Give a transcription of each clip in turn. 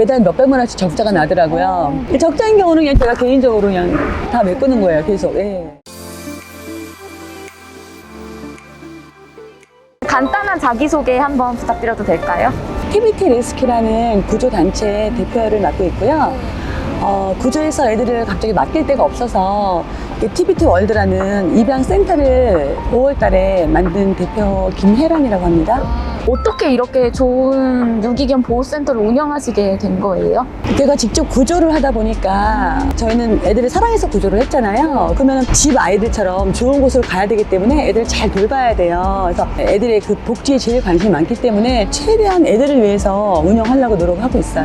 매달 몇백만 원씩 적자가 나더라고요. 적자인 경우는 그냥 제가 개인적으로 그냥 다 메꾸는 거예요, 계속. 예. 간단한 자기소개 한번 부탁드려도 될까요? TBT 리스키라는 구조단체 대표를 맡고 있고요. 어, 구조에서 애들을 갑자기 맡길 데가 없어서 TBT 월드라는 입양 센터를 5월 달에 만든 대표 김혜란이라고 합니다. 어떻게 이렇게 좋은 유기견 보호센터를 운영하시게 된 거예요? 제가 직접 구조를 하다 보니까 저희는 애들을 사랑해서 구조를 했잖아요. 그러면 집 아이들처럼 좋은 곳으로 가야 되기 때문에 애들을 잘 돌봐야 돼요. 그래서 애들의 그 복지에 제일 관심이 많기 때문에 최대한 애들을 위해서 운영하려고 노력하고 있어요.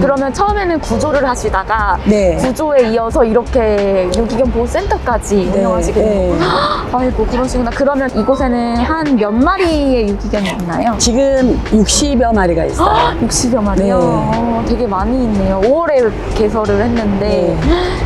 그러면 처음에는 구조를 하시다가 네. 구조에 이어서 이렇게 유기견 보호센터 까지 네, 운영하시게 된 네. 아이고 그러시구나. 그러면 이곳에는 한 몇 마리의 유기견이 있나요? 지금 60여 마리가 있어요. 60여 마리요? 네. 어, 되게 많이 있네요. 5월에 개설을 했는데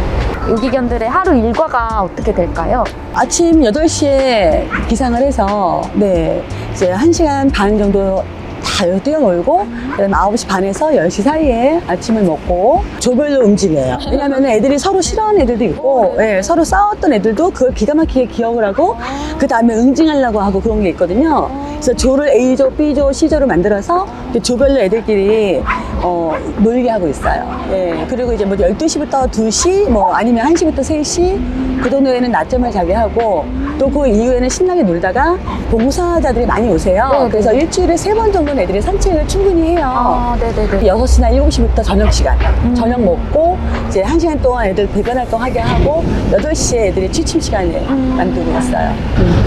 유기견들의 하루 일과가 어떻게 될까요? 아침 8시에 기상을 해서, 네, 이제 1시간 반 정도 다 뛰어놀고, 그다음에 9시 반에서 10시 사이에 아침을 먹고, 조별로 움직여요. 왜냐면 애들이 서로 싫어하는 애들도 있고, 예, 서로 싸웠던 애들도 그걸 기가 막히게 기억을 하고, 그 다음에 응징하려고 하고 그런 게 있거든요. 그래서 조를 A조, B조, C조로 만들어서 조별로 애들끼리 어, 놀게 하고 있어요. 예. 그리고 이제 뭐 12시부터 2시, 뭐 아니면 1시부터 3시, 그 정도에는 낮잠을 자게 하고, 또 그 이후에는 신나게 놀다가 봉사자들이 많이 오세요. 네, 네. 그래서 일주일에 세 번 정도는 애들이 산책을 충분히 해요. 아, 네네네. 6시나 7시부터 저녁 시간. 저녁 먹고, 이제 1시간 동안 애들 배변 활동하게 하고, 8시에 애들이 취침 시간을 만들고 있어요.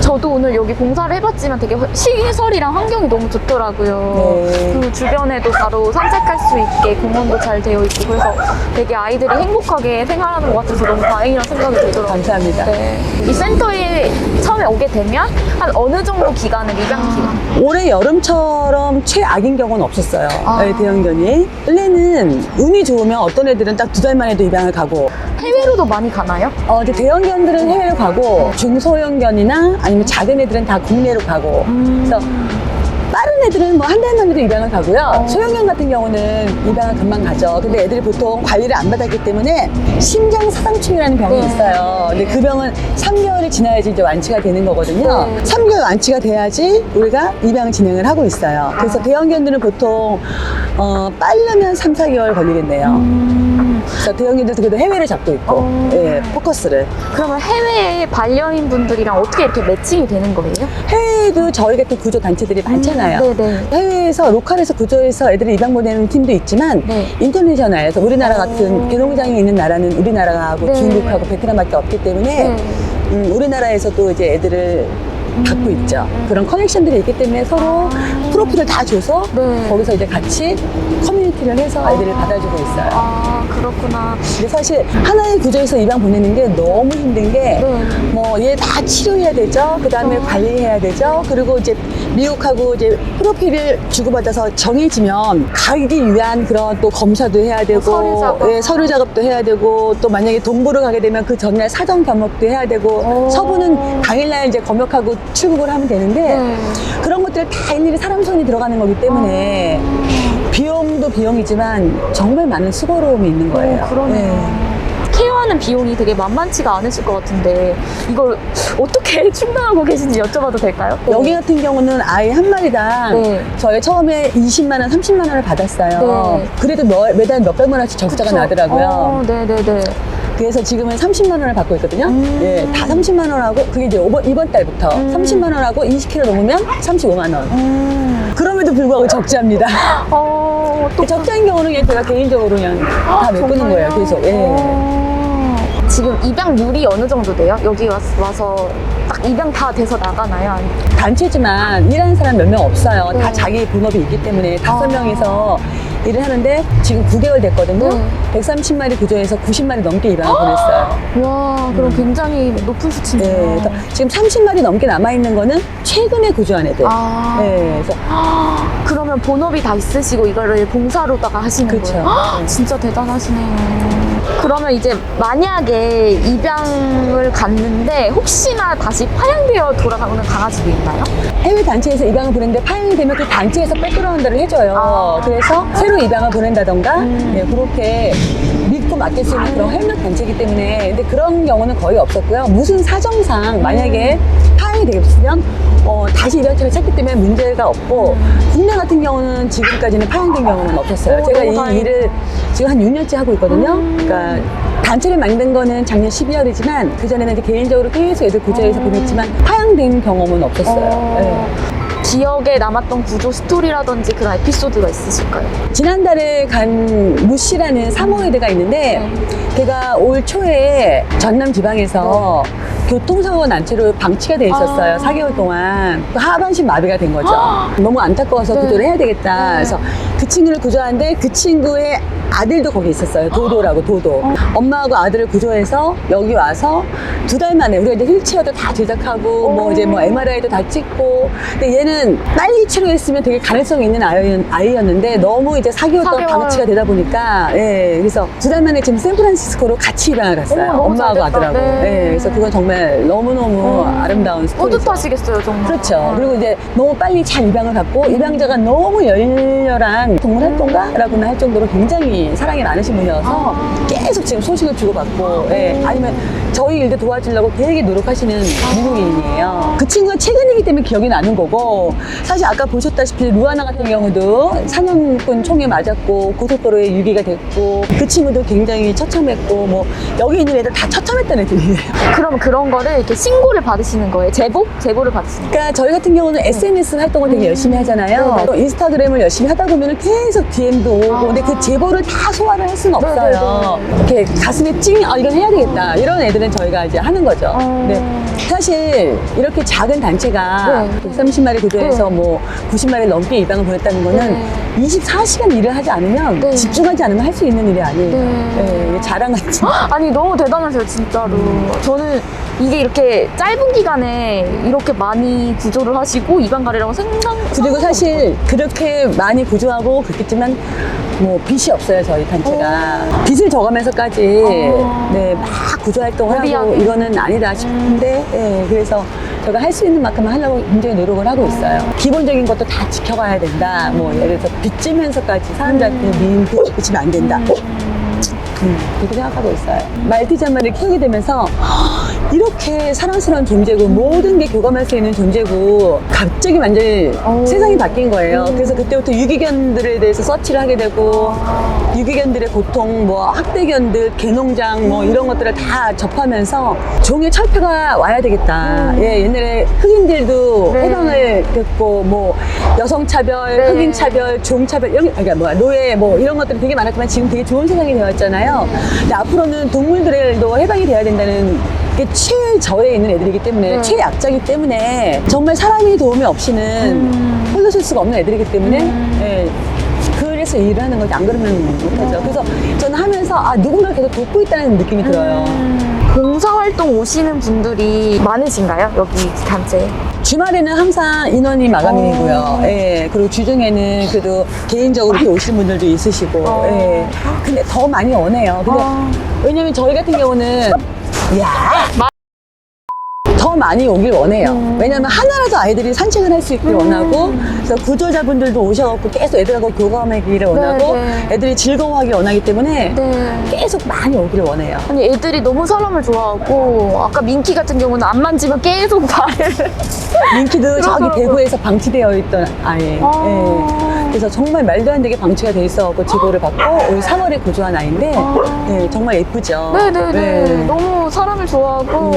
저도 오늘 여기 봉사를 해봤지만 되게 시설이랑 환경이 너무 좋더라고요. 네. 그 주변에도 바로 산책할 수 있게 공원도 잘 되어 있고 그래서 되게 아이들이 행복하게 생활하는 것 같아서 너무 다행이라는 생각이 들더라고요. 감사합니다. 네. 이 센터에 처음에 오게 되면 한 어느 정도 기간을 입양 기간? 올해 여름처럼 최악인 경우는 없었어요. 아. 네, 대형견이. 원래는 운이 좋으면 어떤 애들은 딱 두 달 만에도 입양을 가고, 해외로도 많이 가나요? 어, 이제 대형견들은 해외로 가고, 중소형견이나 아니면 작은 애들은 다 국내로 가고, 그래서 빠른 애들은 뭐 한 달 만에도 입양을 가고요. 소형견 같은 경우는 입양을 금방 가죠. 근데 애들이 보통 관리를 안 받았기 때문에 심장 사상충이라는 병이 네. 있어요. 근데 그 병은 3개월이 지나야지 이제 완치가 되는 거거든요. 네. 3개월 완치가 돼야지 우리가 입양 진행을 하고 있어요. 그래서 대형견들은 보통 어, 빠르면 3, 4개월 걸리겠네요. 음, 그래서 대형견들도 그래도 해외를 잡고 있고, 어. 예, 포커스를. 그러면 해외 반려인 분들이랑 어떻게 이렇게 매칭이 되는 거예요? 해외에도 저희 같은 구조 단체들이 많잖아요. 네네. 해외에서 로컬에서 구조해서 애들을 입양 보내는 팀도 있지만 네. 인터내셔널에서 우리나라 어. 같은 개농장이 있는 나라는 우리나라하고 네. 중국하고 베트남밖에 없기 때문에 네. 음, 우리나라에서도 이제 애들을 갖고 있죠. 그런 커넥션들이 있기 때문에 서로 프로필을 다 줘서 네. 거기서 이제 같이 커뮤니티를 해서 애들을 받아주고 있어요. 아, 그렇구나. 근데 사실 하나의 구조에서 입양 보내는 게 너무 힘든 게 네. 뭐 얘 다 치료해야 되죠. 그 다음에 관리해야 되죠. 그리고 이제 미국하고 이제 프로필을 주고받아서 정해지면 가기 위한 그런 또 검사도 해야 되고 서류 작업. 예, 서류 작업도 해야 되고 또 만약에 동부를 가게 되면 그 전날 사전 겸업도 해야 되고 오. 서부는 당일날 이제 검역하고 출국을 하면 되는데 네. 그런 것들 다 일일이 사람 손이 들어가는 거기 때문에 비용도 비용이지만 정말 많은 수고로움이 있는 거예요. 어, 그러네요. 네. 케어하는 비용이 되게 만만치가 않으실 것 같은데 이걸 어떻게 충당하고 계신지 여쭤봐도 될까요? 여기 같은 경우는 아이 한 마리당 네. 저희 처음에 20만 원, 30만 원을 받았어요. 네. 그래도 매, 매달 몇백만 원씩 적자가 그쵸? 나더라고요. 어, 네네네. 그래서 지금은 30만 원을 받고 있거든요. 음. 예, 다 30만 원하고 그게 이제 이번, 이번 달부터 음. 30만 원하고 20kg 넘으면 35만 원. 음. 그럼에도 불구하고 적자입니다. 어, 또 적자인 경우는 그냥 제가 개인적으로 그냥 다 메꾸는 정말요? 거예요. 계속. 예. 어. 지금 입양률이 어느 정도 돼요? 여기 와서, 딱 입양 다 돼서 나가나요? 단체지만 일하는 사람 몇 명 없어요. 네. 다 자기 본업이 있기 때문에 다섯 아. 명이서 일을 하는데 지금 9개월 됐거든요. 네. 130마리 구조해서 90마리 넘게 입양을 보냈어요. 와, 그럼 굉장히 높은 수치네요. 네, 그래서 지금 30마리 넘게 남아있는 거는 최근에 구조한 애들. 아. 네, 그래서 그러면 본업이 다 있으시고 이거를 봉사로다가 하시는 그쵸. 거예요? 헉, 네. 진짜 대단하시네요. 그러면 이제 만약에 입양을 갔는데 혹시나 다시 파양되어 돌아가는 강아지도 있나요? 해외 단체에서 입양을 보냈는데 파양이 되면 그 단체에서 백그라운드를 해줘요. 아. 그래서 새로 입양을 보낸다던가 음. 예, 그렇게 믿고 맡길 수 있는 그런 협력 단체이기 때문에 근데 그런 경우는 거의 없었고요. 무슨 사정상 만약에 파행이 되겠으면 어, 다시 입양처를 찾기 때문에 문제가 없고 국내 같은 경우는 지금까지는 파행된 경우는 없었어요. 오, 제가 이 다행이다. 일을 지금 한 6년째 하고 있거든요. 음. 그러니까 단체를 만든 거는 작년 12월이지만 그전에는 이제 개인적으로 계속 애들 구조해서 음. 보냈지만 파양된 경험은 없었어요. 어, 네. 기억에 남았던 구조 스토리라든지 그런 에피소드가 있으실까요? 지난달에 간 무씨라는 사모예드가 있는데 걔가 올 초에 전남 지방에서 교통사고 난치로 방치가 돼 있었어요. 아. 4개월 동안 그 하반신 마비가 된 거죠. 너무 안타까워서 네. 구조를 해야 되겠다. 네. 그래서 그 친구를 구조하는데 그 친구의 아들도 거기 있었어요. 도도라고 도도. 어. 엄마하고 아들을 구조해서 여기 와서 두 달 만에 우리가 이제 휠체어도 다 제작하고 뭐 오. 이제 뭐 MRI도 다 찍고 근데 얘는 빨리 치료했으면 되게 가능성이 있는 아이, 아이였는데 너무 이제 4개월 동안 4개월. 방치가 되다 보니까 예 그래서 두 달 만에 지금 샌프란시스코로 같이 입양을 갔어요 어머, 너무 엄마하고 잘 됐다. 아들하고 네. 예, 그래서 그건 정말 너무너무 음. 아름다운 스토리죠 뿌듯하시겠어요, 정말. 그렇죠. 그리고 이제 너무 빨리 잘 입양을 받고 입양자가 너무 열렬한 동물 활동가라고나 할 정도로 굉장히 사랑이 많으신 분이어서 계속 지금 소식을 주고받고 예, 아니면 저희 일도 도와주려고 되게 노력하시는 미국인이에요. 그 친구가 최근이기 때문에 기억이 나는 거고 사실 아까 보셨다시피 루아나 같은 경우도 사냥꾼 총에 맞았고 고속도로에 유기가 됐고 그 친구도 굉장히 처참했고 뭐 여기 있는 애들 다 처참했던 애들이에요. 그럼 그런 거를 이렇게 신고를 받으시는 거예요? 제보? 제보를 받으시는 거예요? 그러니까 저희 같은 경우는 SNS 활동을 되게 열심히 하잖아요. 네. 또 인스타그램을 열심히 하다 보면 계속 DM도 오고, 아. 근데 그 제보를 다 소화를 할 수는 네, 없어요. 이렇게 가슴에 찡, 아, 이건 해야 되겠다. 이런 애들은 저희가 이제 하는 거죠. 어. 근데 사실 이렇게 작은 단체가 네. 130마리 구조해서 네. 뭐 90마리 넘게 입양을 보냈다는 거는 네. 24시간 일을 하지 않으면 네. 집중하지 않으면 할 수 있는 일이 아니에요. 네. 네, 자랑하지. 아니 너무 대단하세요 진짜로 저는 이게 이렇게 짧은 기간에 이렇게 많이 구조를 하시고 입양가리라고 생각 그리고 사실 그렇게 많이 구조하고 그렇겠지만 뭐 빚이 없어요 저희 단체가. 빚을 져가면서까지 어. 네막 구조 활동을 하고 무리하게. 이거는 아니다 싶은데 예, 그래서 제가 할 수 있는 만큼 하려고 굉장히 노력을 하고 있어요. 기본적인 것도 다 지켜가야 된다. 뭐 예를 들어서 빚지면서까지 사람들한테 미인 붙이면 안 된다. 음, 그렇게 생각하고 있어요. 말티즈 한 마리를 키우게 되면서 이렇게 사랑스러운 존재고 모든 게 교감할 수 있는 존재고 갑자기 완전히 오. 세상이 바뀐 거예요. 그래서 그때부터 유기견들에 대해서 서치를 하게 되고 유기견들의 고통, 뭐 학대견들, 개농장 뭐 이런 것들을 다 접하면서 종의 철폐가 와야 되겠다. 예, 옛날에 흑인들도 네. 해방을 됐고 뭐 여성 차별, 네. 흑인 차별, 종 차별 이런 게- 그러니까 뭐야 노예 뭐 이런 것들이 되게 많았지만 지금 되게 좋은 세상이 되었잖아요. 근데 앞으로는 동물들도 해방이 돼야 된다는 게 최저에 있는 애들이기 때문에 네. 최약자이기 때문에 정말 사람의 도움이 없이는 음. 홀로설 수가 없는 애들이기 때문에 음. 예, 그래서 일을 하는 거지 안 그러면 못하죠. 그래서 저는 하면서 아 누군가 계속 돕고 있다는 느낌이 들어요. 음, 봉사활동 오시는 분들이 많으신가요 여기 단체에? 주말에는 항상 인원이 마감이고요. 어. 예. 그리고 주중에는 그래도 개인적으로 이렇게 오시는 분들도 있으시고. 어. 예. 근데 더 많이 오네요. 근데 어. 왜냐면 저희 같은 경우는 야. 더 많이 오길 원해요. 음. 왜냐면 하나라도 아이들이 산책을 할 수 있길 음. 원하고, 그래서 구조자분들도 오셔갖고 계속 애들하고 교감하기를 원하고, 네. 애들이 즐거워하기 원하기 때문에 네. 계속 많이 오기를 원해요. 아니 애들이 너무 사람을 좋아하고 아까 민키 같은 경우는 안 만지면 계속 발을 민키도 저기. 대구에서 방치되어 있던 아이. 아. 예. 그래서 정말 말도 안 되게 방치가 돼 있어갖고 제보를 받고 올 3월에 구조한 아이인데, 아. 네, 정말 예쁘죠. 네네네 네. 너무 사람을 좋아하고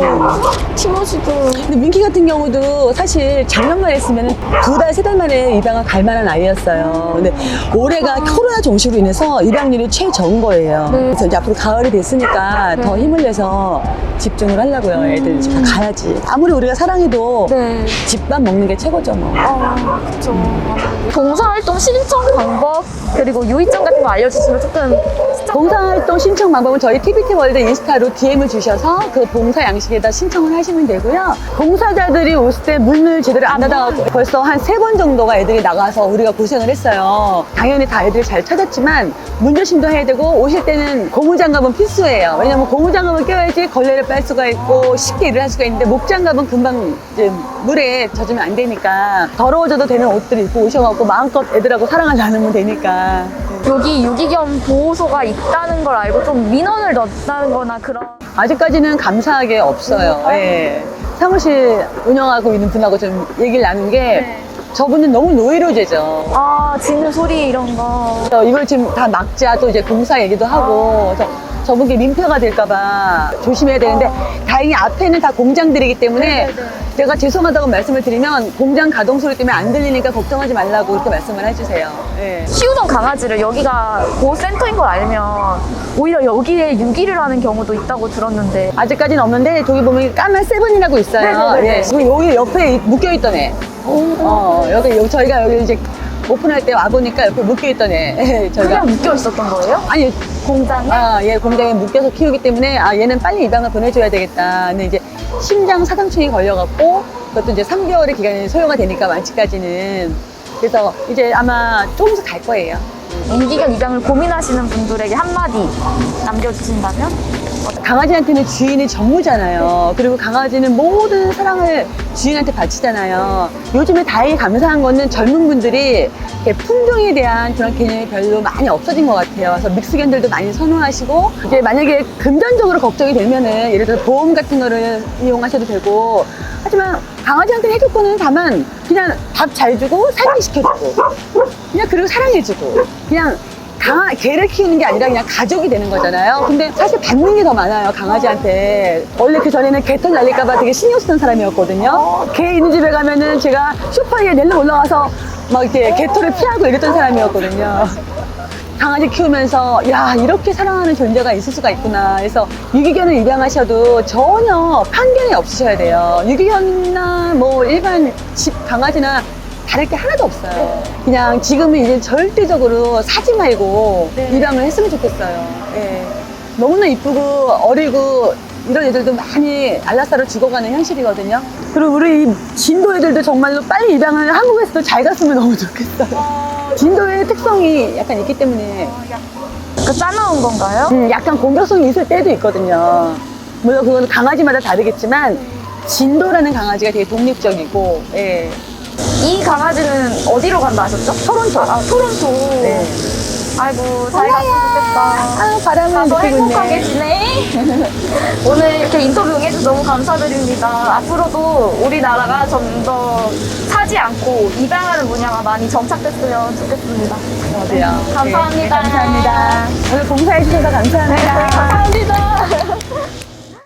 티모시도 근데 민키 같은 경우도 사실 작년만 했으면 두 달, 세 달 만에 입양을 갈 만한 아이였어요. 근데 올해가 코로나 종식으로 인해서 입양률이 최저인 거예요. 네. 그래서 이제 앞으로 가을이 됐으니까 네. 더 힘을 내서 집중을 하려고요. 애들 집다 가야지. 아무리 우리가 사랑해도 네. 집밥 먹는 게 최고죠, 뭐. 아, 그렇죠. 봉사활동 신청 방법 그리고 유의점 같은 거 알려주시면 조금 봉사활동 신청 방법은 저희 TBT 월드 인스타로 DM을 주셔서 그 봉사 양식에다 신청을 하시면 되고요. 봉사자들이 오실 때 문을 제대로 안 닫아가지고 벌써 한 세 번 정도가 애들이 나가서 우리가 고생을 했어요. 당연히 다 애들 잘 찾았지만 문조심도 해야 되고 오실 때는 고무장갑은 필수예요. 왜냐면 고무장갑을 껴야지 걸레를 빨 수가 있고 쉽게 일을 할 수가 있는데 목장갑은 금방 이제 물에 젖으면 안 되니까 더러워져도 되는 옷들 입고 오셔갖고 마음껏 애들하고 사랑을 나누면 되니까. 네. 여기 유기견 보호소가 있다는 걸 알고 좀 민원을 넣었다는 거나 그런 아직까지는 감사하게 없어요. 예. 사무실 운영하고 있는 분하고 좀 얘기를 나눈 게 네. 저분은 너무 노이로제죠. 아 짖는 소리 이런 거 이걸 지금 다 막자 또 이제 공사 얘기도 하고 그래서 저분께 민폐가 될까봐 조심해야 되는데 다행히 앞에는 다 공장들이기 때문에 네네네. 제가 죄송하다고 말씀을 드리면 공장 가동 소리 때문에 안 들리니까 걱정하지 말라고 이렇게 말씀을 해주세요. 예. 키우던 강아지를 여기가 보호센터인 걸 알면 오히려 여기에 유기를 하는 경우도 있다고 들었는데 아직까지는 없는데 저기 보면 까만 세븐이라고 있어요. 네 네네네. 예. 그리고 여기 옆에 묶여있던 애. 어, 여기, 여기 저희가 여기 이제 오픈할 때 와보니까 옆에 묶여있던 애. 저희가. 그냥 묶여 있었던 거예요? 아니, 공장에? 아, 얘 공장에 묶여서 키우기 때문에 아, 얘는 빨리 입양을 보내줘야 되겠다. 근데 이제 심장 사상충이 걸려갖고 그것도 이제 3개월의 기간이 소요가 되니까 완치까지는. 그래서 이제 아마 조금씩 갈 거예요. 유기견 입양을 고민하시는 분들에게 한마디 남겨주신다면? 강아지한테는 주인이 전무잖아요. 그리고 강아지는 모든 사랑을 주인한테 바치잖아요. 요즘에 다행히 감사한 거는 젊은 분들이 품종에 대한 그런 개념이 별로 많이 없어진 것 같아요. 그래서 믹스견들도 많이 선호하시고 이제 만약에 금전적으로 걱정이 되면은 예를 들어 보험 같은 거를 이용하셔도 되고 하지만 강아지한테 해줄 거는 다만 그냥 밥 잘 주고 산책시켜주고 그냥 그리고 사랑해주고 그냥 강아 개를 키우는 게 아니라 그냥 가족이 되는 거잖아요. 근데 사실 받는 게 더 많아요 강아지한테. 원래 그 전에는 개털 날릴까봐 되게 신경 쓰던 사람이었거든요. 개 있는 집에 가면은 제가 소파에 낼름 올라와서 막 이렇게 개털을 피하고 이랬던 사람이었거든요. 강아지 키우면서 야 이렇게 사랑하는 존재가 있을 수가 있구나. 그래서 유기견을 입양하셔도 전혀 편견이 없으셔야 돼요. 유기견이나 뭐 일반 집 강아지나 다를 게 하나도 없어요. 그냥 지금은 이제 절대적으로 사지 말고 네. 입양을 했으면 좋겠어요. 예. 너무나 이쁘고 어리고 이런 애들도 많이 알라싸로 죽어가는 현실이거든요. 그리고 우리 이 진도 애들도 정말로 빨리 입양을 한국에서도 잘 갔으면 너무 좋겠어요. 진도의 특성이 약간 있기 때문에 그 짜놓은 건가요? 음, 약간 공격성이 있을 때도 있거든요. 물론 그건 강아지마다 다르겠지만 진도라는 강아지가 되게 독립적이고 예. 이 강아지는 어디로 간다 하셨죠? 토론토. 아, 토론토. 네. 아이고, 잘 갔으면 좋겠다. 아, 바람을 가서 느끼고 행복하게 있네. 지내. 오늘 이렇게 인터뷰 응해주셔서 너무 감사드립니다. 앞으로도 우리나라가 좀 더 사지 않고 입양하는 분야가 많이 정착됐으면 좋겠습니다. 어디요? 감사합니다. 네, 감사합니다. 오늘 봉사해 주셔서 감사합니다. 감사합니다.